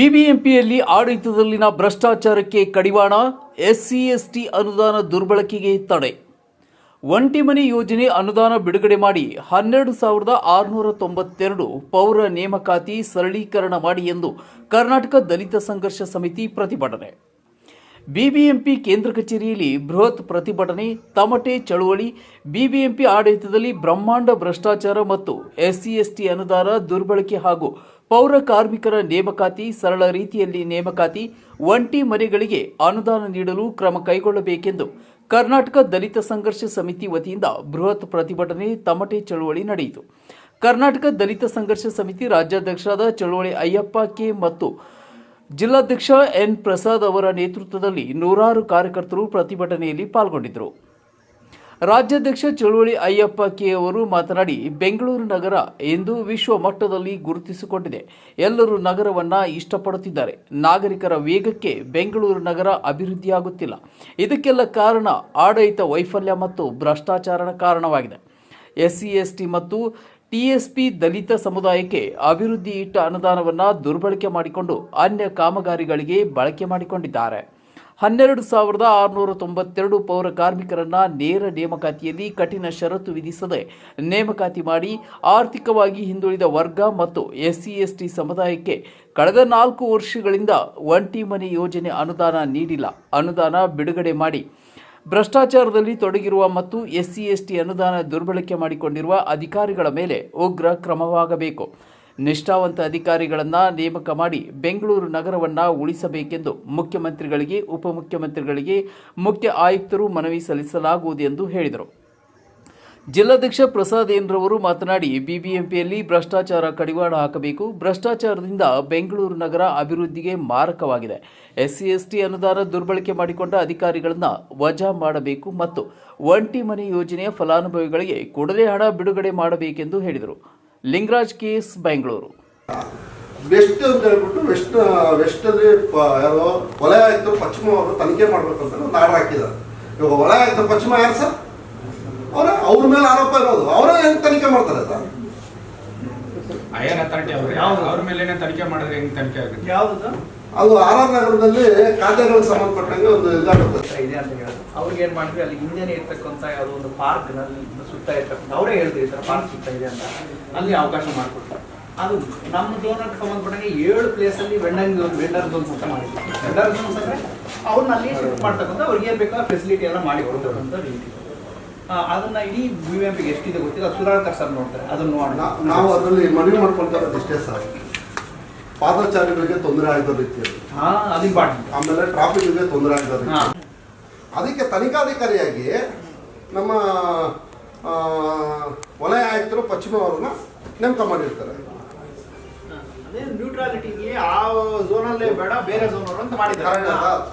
ಬಿಬಿಎಂಪಿಯಲ್ಲಿ ಆಡಳಿತದಲ್ಲಿನ ಭ್ರಷ್ಟಾಚಾರಕ್ಕೆ ಕಡಿವಾಣ, SC, ST ಅನುದಾನ ದುರ್ಬಳಕೆಗೆ ತಡೆ. ಒಂಟಿ ಮನೆ ಯೋಜನೆ ಅನುದಾನ ಬಿಡುಗಡೆ ಮಾಡಿ ಹನ್ನೆರಡು ಸಾವಿರದ ಆರುನೂರ ತೊಂಬತ್ತೆರಡು ಪೌರ ನೇಮಕಾತಿ ಸರಳೀಕರಣ ಮಾಡಿ ಎಂದು ಕರ್ನಾಟಕ ದಲಿತ ಸಂಘರ್ಷ ಸಮಿತಿ ಪ್ರತಿಭಟನೆ. ಬಿಬಿಎಂಪಿ ಕೇಂದ್ರ ಕಚೇರಿಯಲ್ಲಿ ಬೃಹತ್ ಪ್ರತಿಭಟನೆ, ತಮಟೆ, ಚಳುವಳಿ, ಬಿಬಿಎಂಪಿ ಆಡಳಿತದಲ್ಲಿ ಬ್ರಹ್ಮಾಂಡ ಭ್ರಷ್ಟಾಚಾರ ಮತ್ತು ಎಸ್ಸಿ ಎಸ್ಟಿ ಅನುದಾನ, ದುರ್ಬಳಕೆ ಹಾಗೂ ಪೌರ ಕಾರ್ಮಿಕರ ನೇಮಕಾತಿ, ಸರಳ ರೀತಿಯಲ್ಲಿ ನೇಮಕಾತಿ, ಒಂಟಿ ಮನೆಗಳಿಗೆ ಅನುದಾನ ನೀಡಲು ಕ್ರಮ ಕೈಗೊಳ್ಳಬೇಕೆಂದು ಕರ್ನಾಟಕ ದಲಿತ ಸಂಘರ್ಷ ಸಮಿತಿ ವತಿಯಿಂದ ಬೃಹತ್ ಪ್ರತಿಭಟನೆ, ತಮಟೆ ಚಳುವಳಿ ನಡೆಯಿತು. ಕರ್ನಾಟಕ ದಲಿತ ಸಂಘರ್ಷ ಸಮಿತಿ ರಾಜ್ಯಾಧ್ಯಕ್ಷರಾದ ಚಳುವಳಿ ಅಯ್ಯಪ್ಪ ಕೆ ಮತ್ತು ಜಿಲ್ಲಾಧ್ಯಕ್ಷ ಎನ್ ಪ್ರಸಾದ್ ಅವರ ನೇತೃತ್ವದಲ್ಲಿ ನೂರಾರು ಕಾರ್ಯಕರ್ತರು ಪ್ರತಿಭಟನೆಯಲ್ಲಿ ಪಾಲ್ಗೊಂಡಿದ್ದರು. ರಾಜ್ಯಾಧ್ಯಕ್ಷ ಚಳುವಳಿ ಅಯ್ಯಪ್ಪ ಕೆ ಅವರು ಮಾತನಾಡಿ, ಬೆಂಗಳೂರು ನಗರ ಎಂದು ವಿಶ್ವ ಮಟ್ಟದಲ್ಲಿ ಗುರುತಿಸಿಕೊಂಡಿದೆ. ಎಲ್ಲರೂ ನಗರವನ್ನು ಇಷ್ಟಪಡುತ್ತಿದ್ದಾರೆ. ನಾಗರಿಕರ ವೇಗಕ್ಕೆ ಬೆಂಗಳೂರು ನಗರ ಅಭಿವೃದ್ಧಿಯಾಗುತ್ತಿಲ್ಲ. ಇದಕ್ಕೆಲ್ಲ ಕಾರಣ ಆಡಳಿತ ವೈಫಲ್ಯ ಮತ್ತು ಭ್ರಷ್ಟಾಚಾರ ಕಾರಣವಾಗಿದೆ. ಎಸ್ಸಿ, ಎಸ್ಟಿ ಮತ್ತು ಟಿಎಸ್ಪಿ ದಲಿತ ಸಮುದಾಯಕ್ಕೆ ಅಭಿವೃದ್ಧಿ ಇಟ್ಟ ಅನುದಾನವನ್ನು ದುರ್ಬಳಕೆ ಮಾಡಿಕೊಂಡು ಅನ್ಯ ಕಾಮಗಾರಿಗಳಿಗೆ ಬಳಕೆ ಮಾಡಿಕೊಂಡಿದ್ದಾರೆ. ಹನ್ನೆರಡು ಸಾವಿರದ ಆರುನೂರ ತೊಂಬತ್ತೆರಡು ಪೌರ ಕಾರ್ಮಿಕರನ್ನ ನೇರ ನೇಮಕಾತಿಯಲ್ಲಿ ಕಠಿಣ ಷರತ್ತು ವಿಧಿಸದೆ ನೇಮಕಾತಿ ಮಾಡಿ ಆರ್ಥಿಕವಾಗಿ ಹಿಂದುಳಿದ ವರ್ಗ ಮತ್ತು ಎಸ್ಸಿ, ಎಸ್ಟಿ ಸಮುದಾಯಕ್ಕೆ ಕಳೆದ ನಾಲ್ಕು ವರ್ಷಗಳಿಂದ ಒಂಟಿ ಮನೆ ಯೋಜನೆ ಅನುದಾನ ನೀಡಿಲ್ಲ. ಅನುದಾನ ಬಿಡುಗಡೆ ಮಾಡಿ ಭ್ರಷ್ಟಾಚಾರದಲ್ಲಿ ತೊಡಗಿರುವ ಮತ್ತು ಎಸ್ಸಿ, ಎಸ್ಟಿ ಅನುದಾನ ದುರ್ಬಳಕೆ ಮಾಡಿಕೊಂಡಿರುವ ಅಧಿಕಾರಿಗಳ ಮೇಲೆ ಉಗ್ರ ಕ್ರಮವಾಗಬೇಕು. ನಿಷ್ಠಾವಂತ ಅಧಿಕಾರಿಗಳನ್ನು ನೇಮಕ ಮಾಡಿ ಬೆಂಗಳೂರು ನಗರವನ್ನು ಉಳಿಸಬೇಕೆಂದು ಮುಖ್ಯಮಂತ್ರಿಗಳಿಗೆ, ಉಪಮುಖ್ಯಮಂತ್ರಿಗಳಿಗೆ ಮುಖ್ಯ ಆಯುಕ್ತರು ಮನವಿ ಸಲ್ಲಿಸಲಾಗುವುದು ಎಂದು ಹೇಳಿದರು. ಜಿಲ್ಲಾಧ್ಯಕ್ಷ ಪ್ರಸಾದ್ ಏನ್ರವರು ಮಾತನಾಡಿ, ಬಿಬಿಎಂಪಿಯಲ್ಲಿ ಭ್ರಷ್ಟಾಚಾರ ಕಡಿವಾಣ ಹಾಕಬೇಕು. ಭ್ರಷ್ಟಾಚಾರದಿಂದ ಬೆಂಗಳೂರು ನಗರ ಅಭಿವೃದ್ಧಿಗೆ ಮಾರಕವಾಗಿದೆ. ಎಸ್ಸಿ, ಎಸ್ಟಿ ಅನುದಾನ ದುರ್ಬಳಕೆ ಮಾಡಿಕೊಂಡ ಅಧಿಕಾರಿಗಳನ್ನು ವಜಾ ಮಾಡಬೇಕು ಮತ್ತು ಒಂಟಿ ಮನೆ ಯೋಜನೆಯ ಫಲಾನುಭವಿಗಳಿಗೆ ಕೂಡಲೇ ಹಣ ಬಿಡುಗಡೆ ಮಾಡಬೇಕೆಂದು ಹೇಳಿದರು. ಲಿಂಗರಾಜ್ ಕೇಸ್, ಬೆಂಗಳೂರು. ವೆಸ್ಟ್ ಅಂತ ಹೇಳ್ಬಿಟ್ಟು ವೆಸ್ಟ್ ವೆಸ್ಟ್ ಯಾರೋ, ವಲಯ ಆಯ್ತು ಪಶ್ಚಿಮ ಅವರು ತನಿಖೆ ಮಾಡ್ಬೇಕಂತ ಆರ್ಡರ್ ಹಾಕಿದ್ದಾರೆ ಇವಾಗ ವಲಯ ಆಯ್ತು ಪಶ್ಚಿಮ ಯಾರು ಸರ್? ಅವರ ಅವ್ರ ಮೇಲೆ ಆರೋಪ ಇರೋದು. ಅವರೇ ಹೆಂಗ್ ತನಿಖೆ ಮಾಡ್ತಾರೆ ಸರ್? ಐಆರ್ ಅಥಾರಿಟಿ ಯಾವ ಅವ್ರ ಮೇಲೆ ತನಿಖೆ ಮಾಡಿದ್ರೆ ಹೆಂಗ್ ತನಿಖೆ ಆಗುತ್ತೆ? ಯಾವ್ದು ಅದು ಆರ್ ಆರ್ ನಗರದಲ್ಲಿ ಖಾತೆಗಳಿಗೆ ಸಂಬಂಧಪಟ್ಟಂಗೆ ಒಂದು ಇದಾಗುತ್ತೆ. ಇದೆ ಅಂತ ಹೇಳೋದು. ಅವ್ರಿಗೆ ಏನ್ ಮಾಡಿದ್ವಿ ಅಲ್ಲಿ ಹಿಂದೆನೆ ಇರ್ತಕ್ಕಂಥ ಯಾವುದೋ ಒಂದು ಪಾರ್ಕ್ನಲ್ಲಿ ಸುತ್ತ ಇರ್ತಕ್ಕಂಥ ಅವರೇ ಹೇಳ್ತೀವಿ ಸರ್ ಪಾರ್ಕ್ ಸುತ್ತ ಇದೆ ಅಂತ. ಅಲ್ಲಿ ಅವಕಾಶ ಮಾಡ್ಕೊಟ್ರು. ಅದು ನಮ್ಮ ಜೋನಕ್ಕೆ ಸಂಬಂಧಪಟ್ಟಂಗೆ ಏಳು ಪ್ಲೇಸ್ ಅಲ್ಲಿ ವೆಂಡಂಗ್ ವೆಂಡರ್ ಜೋನ್ ಅಂತ ಮಾಡಿದ್ವಿ ವೆಂಡರ್ ಜೋನ್ಸ್ ಅಂದ್ರೆ ಅವ್ರನ್ನ ಅಲ್ಲಿ ಶಿಫ್ಟ್ ಮಾಡ್ತಕ್ಕಂಥ ಅವ್ರಿಗೆ ಏನ್ ಬೇಕಾದ ಫೆಸಿಲಿಟಿ ಎಲ್ಲ ಮಾಡಿ ಕೊಡ್ತಕ್ಕಂಥ ರೀತಿ. ಅದನ್ನ ಇಡೀ ಬಿ ಎಂ ಪಿಗೆ ಎಷ್ಟಿದೆ ಗೊತ್ತಿಲ್ಲ. ಸುಧಾಕರ್ ಸರ್ ನೋಡ್ತಾರೆ. ಅದನ್ನ ನೋಡೋಣ. ನಾವು ಅದರಲ್ಲಿ ಮನವಿ ಮಾಡ್ಕೊಳ್ತಾ ಇರೋದು ಇಷ್ಟೇ ಸರ್. ಪಾದಚಾರಿಗಳಿಗೆ ತೊಂದರೆ ಆಗಿದ ರೀತಿಯಲ್ಲಿ. ಹಾ ಅದು ಇಂಪಾರ್ಟೆಂಟ್ ಆಮೇಲೆ ಟ್ರಾಫಿಕ್ಗೆ ತೊಂದರೆ ಆಗಿದ ರೀತಿ ಅದಕ್ಕೆ ತನಿಖಾಧಿಕಾರಿಯಾಗಿ ನಮ್ಮ ಆ, ವಲಯ ಆಯುಕ್ತರು ಪಶ್ಚಿಮ ಅವ್ರನ್ನ ನೇಮಕ ಮಾಡಿರ್ತಾರೆ. ಅದೇ ನ್ಯೂಟ್ರಾಲಿಟಿಗೆ ಆ ಝೋನಲ್ಲೇ ಬೇಡ ಬೇರೆ ಝೋನ್ ಅಂತ ಮಾಡಿದ್ದಾರೆ.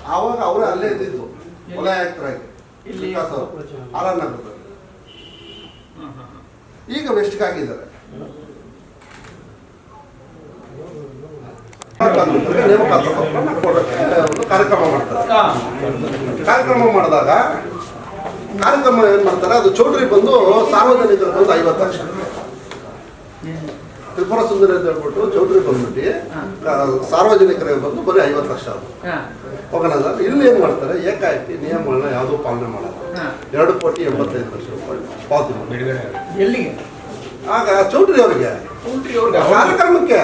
ಆವಾಗ ಅವರೇ ಅಲ್ಲೇ ಇದ್ದಿದ್ದು. ವಲಯ ಆಯುಕ್ತರಾಗಿ. ಇಲ್ಲಿ? ಆರ್ ನಗರದಲ್ಲಿ ಈಗ ವೆಸ್ಟ್ಗೆ ಆಗಿದ್ದಾರೆ ಕಾರ್ಯಕ್ರಮ ಮಾಡ್ತಾರೆ. ಕಾರ್ಯಕ್ರಮ ಮಾಡಿದಾಗ ಕಾರ್ಯಕ್ರಮ ಏನ್ ಮಾಡ್ತಾರೆ? ಅದು ಚೌಟ್ರಿ ಬಂದು ಸಾರ್ವಜನಿಕರು ಬಂದು ಐವತ್ತು ಲಕ್ಷ. ತ್ರಿಪುರ ಸುಂದರಿ ಅಂತ ಹೇಳ್ಬಿಟ್ಟು ಚೌಟ್ರಿ ಬಂದ್ಬಿಟ್ಟು ಸಾರ್ವಜನಿಕರಿಗೆ ಬಂದು ಬರೀ ಐವತ್ತು ಲಕ್ಷ ಅದು ಹೋಗೋಣ ಸರ್. ಇಲ್ಲಿ ಏನು ಮಾಡ್ತಾರೆ? ಏಕಾಏಕಿ ನಿಯಮಗಳನ್ನ ಯಾವುದೂ ಪಾಲನೆ ಮಾಡಲ್ಲ. ಎರಡು ಕೋಟಿ ಎಂಬತ್ತೈದು ಲಕ್ಷ ರೂಪಾಯಿ ಪಾವತಿ ಮಾಡಿ. ಎಲ್ಲಿಗೆ? ಆಗ ಚೌಟ್ರಿ ಅವರಿಗೆ. ಕಾರ್ಯಕ್ರಮಕ್ಕೆ.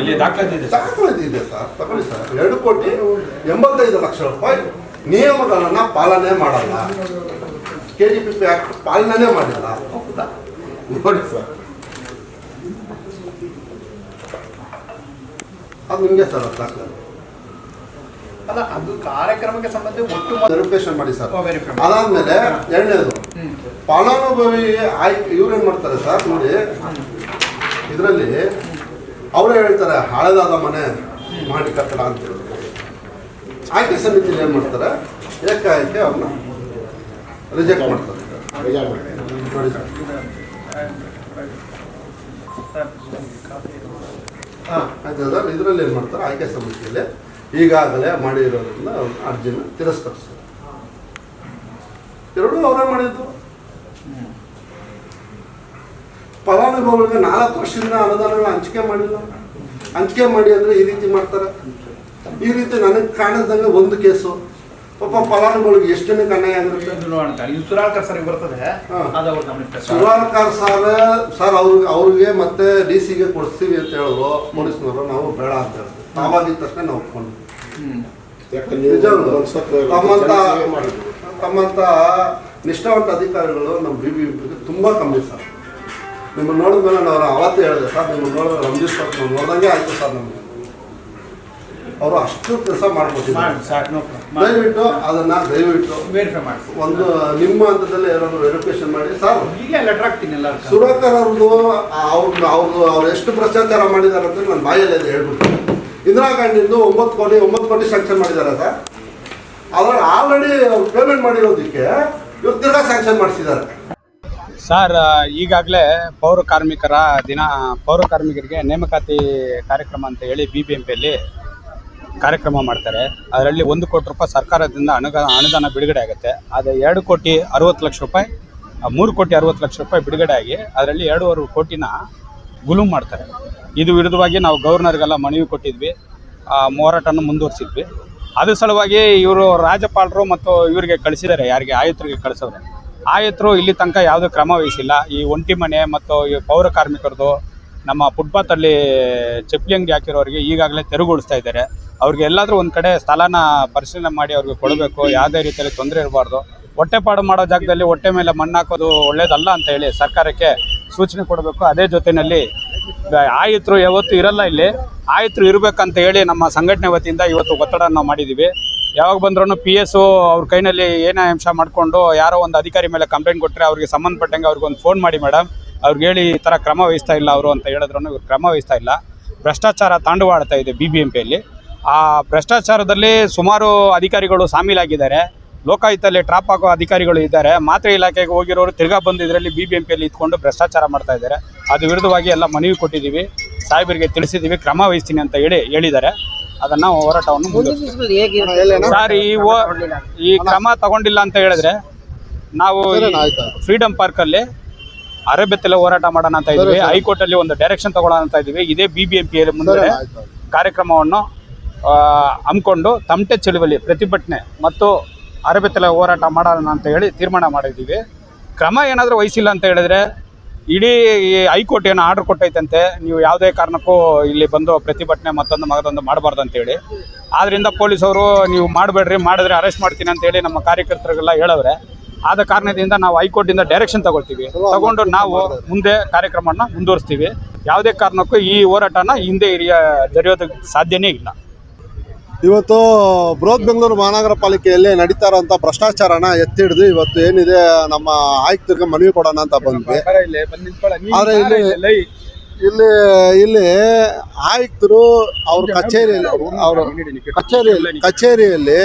ಇಲ್ಲಿ ದಾಖಲಾತಿ ಇದೆ ಸರ್. ದಾಖಲಾತಿ ಇದೆ ಸರ್. ತಗೊಳ್ಳಿ ಸರ್. ಎರಡು ಕೋಟಿ ಎಂಬತ್ತೈದು ಲಕ್ಷ ರೂಪಾಯಿ ನಿಯಮಗಳನ್ನ ಪಾಲನೆ ಮಾಡಲ್ಲ. K G P P act ಪಾಲನೆ ಮಾಡಿಲ್ಲ. ಹೌದಾ? ನೋಡಿ ಸರ್. ಅದು ನಿಮಗೆ ಸರ್ ಅರ್ಥ ದಾಖಲೆ ಅಲ್ಲ ಅದು ಕಾರ್ಯಕ್ರಮಕ್ಕೆ ಸಂಬಂಧ ಒಟ್ಟು ವೆರಿಫಿಕೇಶನ್ ಮಾಡಿ ಸರ್. ಅದಾದ್ಮೇಲೆ ಎರಡನೇದು. ಫಲಾನುಭವಿ ಆಯ್ಕೆ ಇವ್ರೇನ್ ಮಾಡ್ತಾರೆ ಸರ್ ನೋಡಿ ಇದರಲ್ಲಿ ಅವರೇ ಹೇಳ್ತಾರೆ ಹಳೆದಾದ ಮನೆ ಮಾಡಿ ಕಟ್ಟಡ ಅಂತ ಹೇಳ್ತಾರೆ ಆಯ್ಕೆ ಸಮಿತಿಲಿ ಏನ್ ಮಾಡ್ತಾರೆ ಏಕಾಏಕೆ ಅವ್ರನ್ನ ರಿಜೆಕ್ಟ್ ಮಾಡ್ತಾರೆ ನೋಡಿ ಸರ್ ಹಾಂ, ಆಯ್ತು ಇದರಲ್ಲಿ ಏನು ಮಾಡ್ತಾರೆ? ಆಯ್ಕೆ ಸಮಿತಿಯಲ್ಲಿ ಈಗಾಗಲೇ ಮಾಡಿರೋದ್ರಿಂದ ಅರ್ಜಿನ ತಿರಸ್ಕರಿಸ್ತಾರೆ. ಎರಡೂ ಅವರೇ ಮಾಡಿದ್ದು. ಫಲಾನುಭವಿಗಳಿಗೆ ನಾಲ್ಕು ವರ್ಷದಿಂದ ಅನುದಾನಗಳ ಹಂಚಿಕೆ ಮಾಡಿಲ್ಲ. ಹಂಚಿಕೆ ಮಾಡಿ ಅಂದರೆ ಈ ರೀತಿ ಮಾಡ್ತಾರೆ. ಈ ರೀತಿ ನನಗೆ ಕಾಣಿಸ್ದಂಗೆ ಒಂದು ಕೇಸು. ಪಾಪ ಫಲಾನುಭವಿಗೆ ಎಷ್ಟು ಜನಕ್ಕೆ ಅನ್ಯಾಯ ಆಗಿರುತ್ತೆ ಇದು ನೋಡೋಣ ತಾಳಿ. ಇದು ಸುರಾಳ್ಕರ್ ಸರ್ ಬರ್ತದೆ. ಅದು ಅವ್ರ ಗಮನಕ್ಕೆ ತರ್ತಾರೆ. ಸರ್ ಸರ್ ಅವ್ರಿಗೆ ಅವ್ರಿಗೆ ಮತ್ತೆ ಡಿ ಸಿಗೆ ಕೊಡ್ತೀವಿ ಅಂತ ಹೇಳಿದ್ರು ಪೊಲೀಸ್ನವರು. ನಾವು ಬೇಡ ಅಂತ ಹೇಳಿದ್ರು ತಾವಾಗಿದ್ದ ತಕ್ಷಣ ನಾವು ಒಪ್ಕೊಂಡ್ವಿ. ತಮ್ಮಂತ ತಮ್ಮಂತ ನಿಷ್ಠಾವಂತ ಅಧಿಕಾರಿಗಳು ನಮ್ಮ ಬಿ ಬಿ ತುಂಬ ಕಮ್ಮಿ ಸರ್. ನಿಮ್ಮನ್ನು ನೋಡಿದ್ಮೇಲೆ ನಾವು ಅವತ್ತೇ ಹೇಳಿದೆ ಸರ್ ನಿಮ್ಮನ್ನು ನೋಡಿದ್ರೆ ರಂಜಿತ್ ಸರ್ ನೋಡ್ದಂಗೆ ಆಯ್ತು ಸರ್ ನಮಗೆ. ಅವರು ಅಷ್ಟು ಕೆಲಸ ಮಾಡ್ಕೊಟ್ಟಿದ್ದಾರೆ. ದಯವಿಟ್ಟು ಅದನ್ನ ದಯವಿಟ್ಟು ವೆರಿಫೈ ಮಾಡಿ. ಒಂದು ನಿಮ್ಮ ಹಂತದಲ್ಲಿ ಏನಾದ್ರು ವೆರಿಫಿಕೇಶನ್ ಮಾಡಿ ಸರ್ ಹೀಗೆ ಲೆಟರ್ ಹಾಕ್ತೀನಿ ಎಲ್ಲ ಸುರಕರ್ ಅವ್ರದ್ದು ಅವ್ರದ್ದು ಅವ್ರದ್ದು ಅವ್ರು ಎಷ್ಟು ಭ್ರಷ್ಟಾಚಾರ ಮಾಡಿದ್ದಾರೆ ಅಂತ ನನ್ನ ಬಾಯಲ್ಲಿ ಅದು ಹೇಳ್ಬಿಡ್ತೀನಿ. ಇಂದಿರಾ ಗಾಂಧಿಂದು ಒಂಬತ್ತು ಕೋಟಿ ಒಂಬತ್ತು ಕೋಟಿ ಸ್ಯಾಂಕ್ಷನ್ ಮಾಡಿದ್ದಾರೆ ಸರ್. ಅದ್ರಲ್ಲಿ ಆಲ್ರೆಡಿ ಅವ್ರು ಪೇಮೆಂಟ್ ಮಾಡಿರೋದಕ್ಕೆ ಇವ್ರು ತಿರ್ಗಾ ಸ್ಯಾಂಕ್ಷನ್ ಮಾಡಿಸಿದ್ದಾರೆ. ಸರ್ ಈಗಾಗಲೇ ಪೌರ ಕಾರ್ಮಿಕರ ದಿನ ಪೌರ ಕಾರ್ಮಿಕರಿಗೆ ನೇಮಕಾತಿ ಕಾರ್ಯಕ್ರಮ ಅಂತ ಹೇಳಿ ಬಿ ಬಿ ಎಂ ಪಿಯಲ್ಲಿ ಕಾರ್ಯಕ್ರಮ ಮಾಡ್ತಾರೆ. ಅದರಲ್ಲಿ ಒಂದು ಕೋಟಿ ರೂಪಾಯಿ ಸರ್ಕಾರದಿಂದ ಅನುದಾನ ಅನುದಾನ ಬಿಡುಗಡೆ ಆಗುತ್ತೆ. ಅದು ಎರಡು ಕೋಟಿ ಅರವತ್ತು ಲಕ್ಷ ರೂಪಾಯಿ ಮೂರು ಕೋಟಿ ಅರವತ್ತು ಲಕ್ಷ ರೂಪಾಯಿ ಬಿಡುಗಡೆ ಆಗಿ ಅದರಲ್ಲಿ ಎರಡೂವರೆ ಕೋಟಿನ ಗುಲುಮ್ ಮಾಡ್ತಾರೆ. ಇದು ವಿರುದ್ಧವಾಗಿ ನಾವು ಗವರ್ನರ್ಗೆಲ್ಲ ಮನವಿ ಕೊಟ್ಟಿದ್ವಿ. ಆ, ಹೋರಾಟನ ಮುಂದುವರಿಸಿದ್ವಿ. ಅದ್ರ ಸಲುವಾಗಿ ಇವರು ರಾಜ್ಯಪಾಲರು ಮತ್ತು ಇವರಿಗೆ ಕಳಿಸಿದ್ದಾರೆ ಯಾರಿಗೆ ಆಯುತ್ತರಿಗೆ ಕಳಿಸೋರೆ ಆಯುತ್ತರು ಇಲ್ಲಿ ತನಕ ಯಾವುದೇ ಕ್ರಮ ವಹಿಸಿಲ್ಲ. ಈ ಒಂಟಿ ಮನೆ ಮತ್ತು ಈ ಪೌರ ಕಾರ್ಮಿಕರದು ನಮ್ಮ ಫುಟ್ಪಾತಲ್ಲಿ ಚಪ್ಪಲಿ ಅಂಗಡಿ ಹಾಕಿರೋರಿಗೆ ಈಗಾಗಲೇ ತೆರವುಗೊಳಿಸ್ತಾ ಇದ್ದಾರೆ. ಅವ್ರಿಗೆ ಎಲ್ಲಾದರೂ ಒಂದು ಕಡೆ ಸ್ಥಳನ ಪರಿಶೀಲನೆ ಮಾಡಿ ಅವ್ರಿಗೆ ಕೊಡಬೇಕು, ಯಾವುದೇ ರೀತಿಯಲ್ಲಿ ತೊಂದರೆ ಇರಬಾರ್ದು. ಹೊಟ್ಟೆಪಾಡು ಮಾಡೋ ಜಾಗದಲ್ಲಿ ಹೊಟ್ಟೆ ಮೇಲೆ ಮಣ್ಣು ಹಾಕೋದು ಒಳ್ಳೇದಲ್ಲ ಅಂತ ಹೇಳಿ ಸರ್ಕಾರಕ್ಕೆ ಸೂಚನೆ ಕೊಡಬೇಕು. ಅದೇ ಜೊತೆಯಲ್ಲಿ ಆಯಿತು ಯಾವತ್ತೂ ಇರಲ್ಲ ಇಲ್ಲಿ. ಆಯುಕ್ತರು ಇರಬೇಕಂತ ಹೇಳಿ ನಮ್ಮ ಸಂಘಟನೆ ವತಿಯಿಂದ ಇವತ್ತು ಒತ್ತಡ ನಾವು ಮಾಡಿದ್ದೀವಿ ಯಾವಾಗ ಬಂದ್ರೂ ಪಿ ಎಸ್ ಅವ್ರ ಕೈನಲ್ಲಿ ಏನೇ ಅಂಶ ಮಾಡಿಕೊಂಡು ಯಾರೋ ಒಂದು ಅಧಿಕಾರಿ ಮೇಲೆ ಕಂಪ್ಲೇಂಟ್ ಕೊಟ್ಟರೆ ಅವ್ರಿಗೆ ಸಂಬಂಧಪಟ್ಟಂಗೆ ಅವ್ರಿಗೆ ಒಂದು ಫೋನ್ ಮಾಡಿ ಮೇಡಮ್ ಅವ್ರಿಗೆ ಹೇಳಿ ಈ ಥರ ಕ್ರಮ ವಹಿಸ್ತಾ ಇಲ್ಲ ಅವರು ಅಂತ ಹೇಳಿದ್ರು ಇವ್ರು ಕ್ರಮ ವಹಿಸ್ತಾ ಇಲ್ಲ. ಭ್ರಷ್ಟಾಚಾರ ತಾಂಡವಾಡ್ತಾ ಇದೆ ಬಿ ಬಿ ಎಂ ಪಿಯಲ್ಲಿ ಆ ಭ್ರಷ್ಟಾಚಾರದಲ್ಲಿ ಸುಮಾರು ಅಧಿಕಾರಿಗಳು ಸಾಮೀಲಾಗಿದ್ದಾರೆ. ಲೋಕಾಯುಕ್ತಲ್ಲಿ ಟ್ರಾಪ್ ಹಾಕೋ ಅಧಿಕಾರಿಗಳು ಇದ್ದಾರೆ. ಮಾತ್ರ ಇಲಾಖೆಗೆ ಹೋಗಿರೋರು ತಿರ್ಗಾ ಬಂದು ಇದರಲ್ಲಿ ಬಿ ಬಿ ಎಂ ಪಿಯಲ್ಲಿ ಇದ್ಕೊಂಡು ಭ್ರಷ್ಟಾಚಾರ ಮಾಡ್ತಾ ಇದ್ದಾರೆ. ಅದು ವಿರುದ್ಧವಾಗಿ ಎಲ್ಲ ಮನವಿ ಕೊಟ್ಟಿದ್ದೀವಿ. ಸಾಹೇಬರಿಗೆ ತಿಳಿಸಿದ್ದೀವಿ. ಕ್ರಮ ವಹಿಸ್ತೀನಿ ಅಂತ ಹೇಳಿ ಹೇಳಿದ್ದಾರೆ. ಅದನ್ನು ಹೋರಾಟವನ್ನು. ಸರ್ ಈ ಓ- ಈ ಕ್ರಮ ತಗೊಂಡಿಲ್ಲ ಅಂತ ಹೇಳಿದ್ರೆ ನಾವು ಫ್ರೀಡಮ್ ಫ್ರೀಡಂ ಪಾರ್ಕ್ ಅಲ್ಲಿ ಅರೆಬೆತ್ತಲೆ ಹೋರಾಟ ಮಾಡೋಣ ಅಂತ ಇದ್ದೀವಿ. ಹೈಕೋರ್ಟ್ ಅಲ್ಲಿ ಒಂದು ಡೈರೆಕ್ಷನ್ ತಗೊಳ್ಳೋಣ ಅಂತ ಇದ್ದೀವಿ. ಇದೇ ಬಿ ಬಿ ಎಂ ಪಿ ಮುಂದೆ ಕಾರ್ಯಕ್ರಮವನ್ನು ಹಮ್ಮಿಕೊಂಡು ತಮಟೆ ಚಳುವಳಿ ಪ್ರತಿಭಟನೆ ಮತ್ತು ಅರೆಬೆತ್ತಲೆ ಹೋರಾಟ ಮಾಡೋಣ ಅಂತ ಹೇಳಿ ತೀರ್ಮಾನ ಮಾಡಿದ್ದೀವಿ. ಕ್ರಮ ಏನಾದರೂ ವಹಿಸಿಲ್ಲ ಅಂತ ಹೇಳಿದ್ರೆ ಇಡೀ ಈ ಹೈಕೋರ್ಟ್ ಏನು ಆರ್ಡರ್ ಕೊಟ್ಟೈತಂತೆ. ನೀವು ಯಾವುದೇ ಕಾರಣಕ್ಕೂ ಇಲ್ಲಿ ಬಂದು ಪ್ರತಿಭಟನೆ ಮತ್ತೊಂದು ಮಗದೊಂದು ಮಾಡಬಾರ್ದು ಅಂತೇಳಿ ಆದ್ದರಿಂದ ಪೊಲೀಸವರು ನೀವು ಮಾಡಬೇಡ್ರಿ ಮಾಡಿದ್ರೆ ಅರೆಸ್ಟ್ ಮಾಡ್ತೀನಿ ಅಂತ ಹೇಳಿ ನಮ್ಮ ಕಾರ್ಯಕರ್ತರಿಗೆಲ್ಲ ಹೇಳವ್ರೆ. ಆದ ಕಾರಣದಿಂದ ನಾವು ಹೈಕೋರ್ಟಿಂದ ಡೈರೆಕ್ಷನ್ ತಗೊಳ್ತೀವಿ. ತಗೊಂಡು ನಾವು ಮುಂದೆ ಕಾರ್ಯಕ್ರಮನ ಮುಂದುವರಿಸ್ತೀವಿ. ಯಾವುದೇ ಕಾರಣಕ್ಕೂ ಈ ಹೋರಾಟನ ಹಿಂದೆ ಹಿರಿಯ ಜರಿಯೋದಕ್ಕೆ ಸಾಧ್ಯನೇ ಇಲ್ಲ. ಇವತ್ತು ಬೃಹತ್ ಬೆಂಗಳೂರು ಮಹಾನಗರ ಪಾಲಿಕೆಯಲ್ಲಿ ನಡೀತಾ ಇರೋಂಥ ಭ್ರಷ್ಟಾಚಾರನ ಎತ್ತಿಡಿದು ಇವತ್ತು ಏನಿದೆ ನಮ್ಮ ಆಯುಕ್ತರಿಗೆ ಮನವಿ ಕೊಡೋಣ ಅಂತ ಬಂದ್ವಿ. ಆದ್ರೆ ಇಲ್ಲಿ ಇಲ್ಲಿ ಇಲ್ಲಿ ಆಯುಕ್ತರು ಅವ್ರ ಕಚೇರಿಯಲ್ಲಿ ಅವರು ಕಚೇರಿಯಲ್ಲಿ ಕಚೇರಿಯಲ್ಲಿ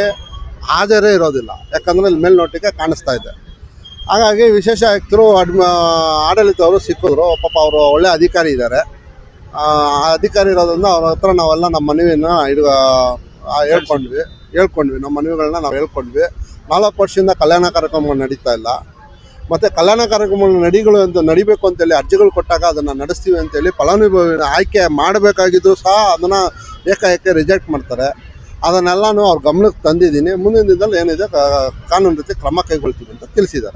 ಹಾಜರೇ ಇರೋದಿಲ್ಲ. ಯಾಕಂದರೆ ಇಲ್ಲಿ ಮೇಲ್ನೋಟಕ್ಕೆ ಕಾಣಿಸ್ತಾ ಇದೆ. ಹಾಗಾಗಿ ವಿಶೇಷ ಆಯುಕ್ತರು, ಅಡ್ಮ ಆಡಳಿತವರು ಸಿಕ್ಕಿದ್ರು. ಪಾಪ ಅವರು ಒಳ್ಳೆ ಅಧಿಕಾರಿ ಇದ್ದಾರೆ. ಅಧಿಕಾರಿ ಇರೋದ್ರಿಂದ ಅವ್ರ ಹತ್ರ ನಾವೆಲ್ಲ ನಮ್ಮ ಮನವಿನ ಹಿಡ್ಗ ಹೇಳ್ಕೊಂಡ್ವಿ. ಹೇಳ್ಕೊಂಡ್ವಿ. ನಮ್ಮ ಮನವಿಗಳನ್ನ ನಾವು ಹೇಳ್ಕೊಂಡ್ವಿ. ನಾಲ್ಕು ವರ್ಷದಿಂದ ಕಲ್ಯಾಣ ಕಾರ್ಯಕ್ರಮಗಳು ನಡೀತಾ ಇಲ್ಲ. ಮತ್ತು ಕಲ್ಯಾಣ ಕಾರ್ಯಕ್ರಮಗಳು ನಡಿಗಳು ಅಂತ ನಡಿಬೇಕು ಅಂತೇಳಿ ಅರ್ಜಿಗಳು ಕೊಟ್ಟಾಗ ಅದನ್ನು ನಡೆಸ್ತೀವಿ ಅಂತೇಳಿ ಫಲಾನುಭವಿನ ಆಯ್ಕೆ ಮಾಡಬೇಕಾಗಿದ್ದು ಸಹ ಅದನ್ನು ಏಕಾಏಕಿ ರಿಜೆಕ್ಟ್ ಮಾಡ್ತಾರೆ. ಅದನ್ನೆಲ್ಲನೂ ಅವ್ರ ಗಮನಕ್ಕೆ ತಂದಿದ್ದೀನಿ. ಮುಂದಿನ ದಿನದಲ್ಲಿ ಏನಿದೆ ಕಾನೂನು ರೀತಿ ಕ್ರಮ ಕೈಗೊಳ್ತೀವಿ ಅಂತ ತಿಳಿಸಿದ್ದಾರೆ.